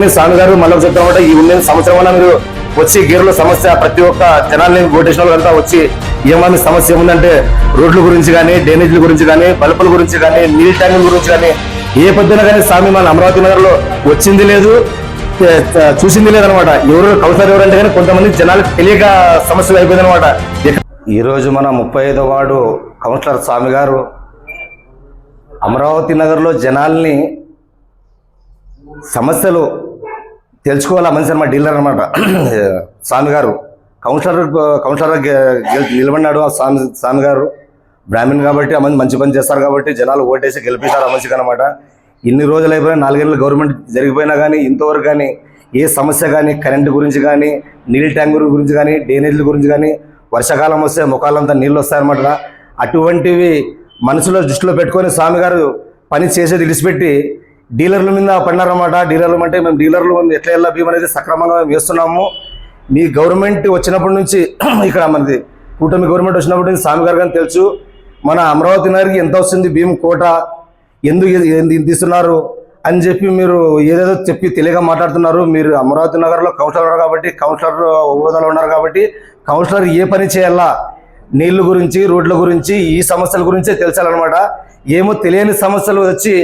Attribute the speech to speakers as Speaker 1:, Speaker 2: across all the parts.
Speaker 1: మీరు స్వామి గారు మళ్ళీ చెప్తా ఉంటే ఈ ఉన్న సంవత్సరం వల్ల మీరు వచ్చి గేర్ల సమస్య ప్రతి ఒక్క జనాల్ని ఓటేషన్ వాళ్ళంతా వచ్చి ఏమన్నా సమస్య ఏముందంటే రోడ్ల గురించి కానీ డ్రైనేజీల గురించి కానీ బల్బుల గురించి కానీ నీళ్ళ ట్యాంకుల గురించి కానీ ఏ పొద్దున కానీ స్వామి మన అమరావతి నగర్లో వచ్చింది లేదు చూసింది లేదనమాట. ఎవరు కౌన్సిలర్ ఎవరంటే కానీ కొంతమంది జనాలకు తెలియక సమస్యలు అయిపోయింది అనమాట ఈ రోజు మన ముప్పై ఐదో వార్డు కౌన్సిలర్ స్వామి గారు అమరావతి నగర్లో జనాల్ని సమస్యలు తెలుసుకోవాలా? మనిషి అనమాట డీలర్ అనమాట స్వామి గారు కౌన్సిలర్ కౌన్సిలర్ నిలబడినాడు ఆ స్వామి స్వామి గారు బ్రాహ్మణ్ కాబట్టి ఆ మంది మంచి పని చేస్తారు కాబట్టి జనాలు ఓటేసి గెలిపిస్తారు ఆ మనిషికి అనమాట ఇన్ని రోజులు అయిపోయినా నాలుగేళ్ళు గవర్నమెంట్ జరిగిపోయినా కానీ ఇంతవరకు కానీ ఏ సమస్య కానీ కరెంటు గురించి కానీ నీళ్ళ ట్యాంకుల గురించి కానీ డ్రైనేజీల గురించి కానీ వర్షాకాలం వస్తే ముఖాలంతా నీళ్ళు వస్తాయన్నమాట అటువంటివి మనసులో దృష్టిలో పెట్టుకొని స్వామి గారు పని చేసేది విడిచిపెట్టి డీలర్ల మీద పడినారన్నమాట. డీలర్లు అంటే మేము డీలర్లు మేము ఎట్లా వెళ్ళా భీమా అనేది సక్రమంగా మేము వేస్తున్నాము. మీ గవర్నమెంట్ వచ్చినప్పటి నుంచి ఇక్కడ మనది కూటమి గవర్నమెంట్ వచ్చినప్పటి నుంచి స్వామి గారు కానీ తెలుసు మన అమరావతి నగర్కి ఎంత వస్తుంది భీమ్ కోట ఎందుకు తీస్తున్నారు అని చెప్పి మీరు ఏదేదో చెప్పి తెలియక మాట్లాడుతున్నారు. మీరు అమరావతి నగర్లో కౌన్సిలర్ ఉన్నారు కాబట్టి కౌన్సిలర్ హోదాలో ఉన్నారు కాబట్టి కౌన్సిలర్ ఏ పని చేయాలా నీళ్ళ గురించి రోడ్ల గురించి ఈ సమస్యల గురించే తెలిసాలన్నమాట. ఏమో తెలియని సమస్యలు వచ్చి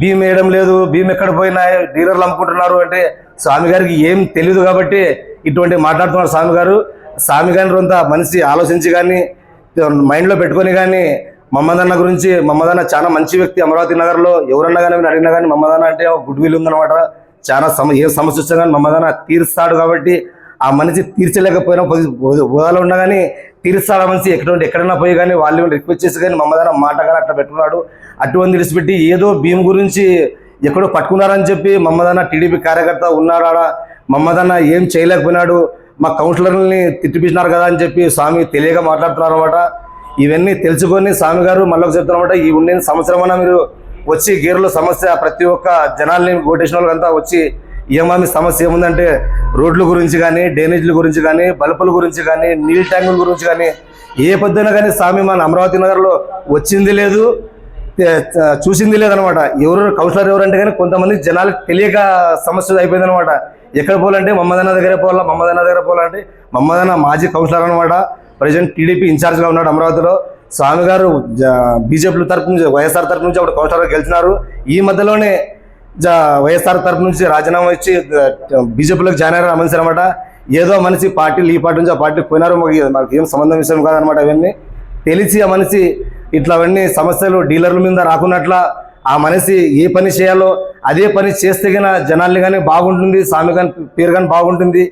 Speaker 1: భీమ్ వేయడం లేదు భీమ్ ఎక్కడ పోయినా డీలర్లు అమ్ముకుంటున్నారు అంటే స్వామి గారికి ఏం తెలియదు కాబట్టి ఇటువంటి మాట్లాడుతున్నారు స్వామి గారు. స్వామి గారిని కొంత మనిషి ఆలోచించి కానీ మైండ్లో పెట్టుకొని కానీ మమ్మదన్న గురించి మమ్మదన్న చాలా మంచి వ్యక్తి అమరావతి నగర్లో ఎవరన్నా కానీ అడిగినా కానీ మమ్మదన్న అంటే గుడ్ విల్ ఉందన్నమాట. చాలా సమ ఏ సమస్య వచ్చినా కానీ మమ్మదన్న తీరుస్తాడు కాబట్టి ఆ మనిషి తీర్చలేకపోయినా హోదాలో ఉన్నా కానీ తీరుస్తాడు మనిషి. ఎక్కడ ఎక్కడైనా పోయి కానీ వాళ్ళు రిక్వెస్ట్ చేసి కానీ మమ్మదన్న మాట కానీ అట్లా పెట్టుకున్నాడు. అటువంటి విడిచిపెట్టి ఏదో భీమ్ గురించి ఎక్కడో పట్టుకున్నారని చెప్పి మమ్మదన్న టీడీపీ కార్యకర్త ఉన్నాడా మమ్మదన్న ఏం చేయలేకపోయినాడు మా కౌన్సిలర్ని తిట్టిపించినారు కదా అని చెప్పి స్వామి తెలియక మాట్లాడుతున్నారు అనమాట ఇవన్నీ తెలుసుకొని స్వామి గారు మళ్ళీ చెప్తున్నమాట ఈ ఉండే సంవత్సరం మీరు వచ్చి గేర్లో సమస్య ప్రతి ఒక్క జనాల్ని ఓటేషన్ వాళ్ళకంతా వచ్చి ఏమామి సమస్య ఏముందంటే రోడ్ల గురించి కానీ డ్రైనేజీల గురించి కానీ బల్బుల గురించి కానీ నీళ్ళ ట్యాంకుల గురించి కానీ ఏ పొద్దున కానీ స్వామి మన అమరావతి నగర్లో వచ్చింది లేదు. చూసింది లేదనమాట ఎవరు కౌన్సిలర్ ఎవరంటే కానీ కొంతమంది జనాలకు తెలియక సమస్య అయిపోయింది అనమాట ఎక్కడ పోవాలంటే మమ్మదన్న దగ్గర పోవాలా మమ్మదన్న దగ్గర పోవాలంటే మమ్మదన్న మాజీ కౌన్సిలర్ అనమాట ప్రజెంట్ టీడీపీ ఇన్ఛార్జ్గా ఉన్నాడు అమరావతిలో. స్వామి గారు బీజేపీ తరపు నుంచి వైఎస్ఆర్ తరపు నుంచి అప్పుడు కౌన్సిలర్గా గెలిచినారు. ఈ మధ్యలోనే వైఎస్ఆర్ తరపు నుంచి రాజీనామా ఇచ్చి బీజేపీలోకి జాయిన్ అయ్యారు మనిషి అనమాట ఏదో మనిషి పార్టీలు ఈ పార్టీ నుంచి ఆ పార్టీకి పోయినారు మాకు మాకు ఏం సంబంధం విషయం కాదనమాట అవన్నీ. తెలిసి ఆ మనిషి ఇట్లా అవన్నీ సమస్యలు డీలర్ల మీద రాకున్నట్ల ఆ మనిషి ఏ పని చేయాలో అదే పని చేస్తే గన జనాల్ని కానీ బాగుంటుంది స్వామి కానీ పేరు కానీ బాగుంటుంది.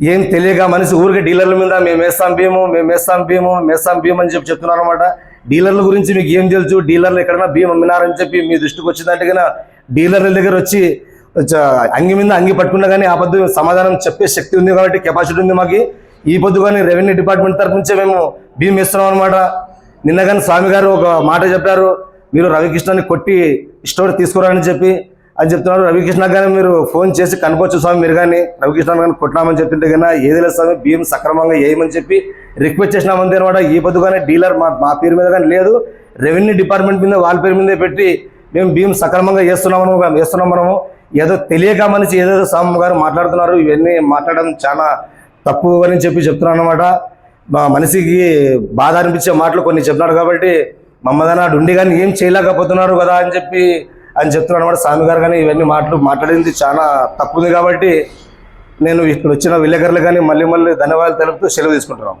Speaker 1: ఏం తెలియక మనిషి ఊరికి డీలర్ల మీద మేము వేస్తాం భీము మేము వేస్తాం భీము వేస్తాం భీము అని చెప్పి చెప్తున్నారు అనమాట డీలర్ల గురించి మీకు ఏం తెలుసు? డీలర్లు ఎక్కడైనా భీమ్ అమ్మినారని చెప్పి మీ దృష్టికి వచ్చిందంటే కన్నా డీలర్ల దగ్గర వచ్చి అంగి మీద అంగి పట్టుకున్నా కానీ ఆ పొద్దు సమాధానం చెప్పే శక్తి ఉంది కాబట్టి కెపాసిటీ ఉంది మాకు. ఈ పొద్దు కానీ రెవెన్యూ డిపార్ట్మెంట్ తరఫు నుంచే మేము భీమ్ ఇస్తున్నాం అనమాట నిన్న కానీ స్వామి గారు ఒక మాట చెప్పారు మీరు రవికృష్ణని కొట్టి స్టోర్ తీసుకురాని చెప్పి. అని చెప్తున్నారు రవికృష్ణ కానీ మీరు ఫోన్ చేసి కనుకోవచ్చు స్వామి మీరు కానీ రవికృష్ణ కానీ కొట్టినామని చెప్తుంటే కన్నా ఏది లేదు స్వామి భీమ్ సక్రమంగా వేయమని చెప్పి రిక్వెస్ట్ చేసినామంతే అనమాట ఈ పొద్దు కానీ డీలర్ మా మా పేరు మీద కానీ లేదు రెవెన్యూ డిపార్ట్మెంట్ మీద వాళ్ళ పేరు మీదే పెట్టి మేము భీమ్ సక్రమంగా చేస్తున్నామని వేస్తున్నాం మనము. ఏదో తెలియక మనిషి ఏదేదో స్వామి గారు మాట్లాడుతున్నారు ఇవన్నీ మాట్లాడడం చాలా తప్పు అని చెప్పి చెప్తున్నాను అనమాట మా మనిషికి బాధ అనిపించే మాటలు కొన్ని చెప్తున్నాడు కాబట్టి మమ్మదన డుండి కానీ ఏం చేయలేకపోతున్నారు కదా అని చెప్పి అని చెప్తున్నాడు అనమాట స్వామి గారు కానీ ఇవన్నీ మాటలు మాట్లాడింది చాలా తప్పు కాబట్టి నేను ఇక్కడ వచ్చిన విలేకరులు కానీ మళ్ళీ మళ్ళీ ధన్యవాదాలు తెలుపుతూ సెలవు తీసుకుంటున్నాం.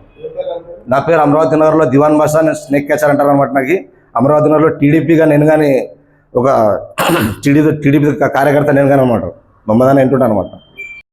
Speaker 1: నా పేరు అమరావతి నగర్లో దివాన్ బాషా నేను స్నేక్ క్యాచర్ అంటారు అనమాట నాకు. అమరావతి నగర్లో టీడీపీగా నేను కానీ ఒక టీడీపీ టీడీపీ కార్యకర్త నేను కానీ అనమాట మమ్మదాన్ని వింటుంటాను అనమాట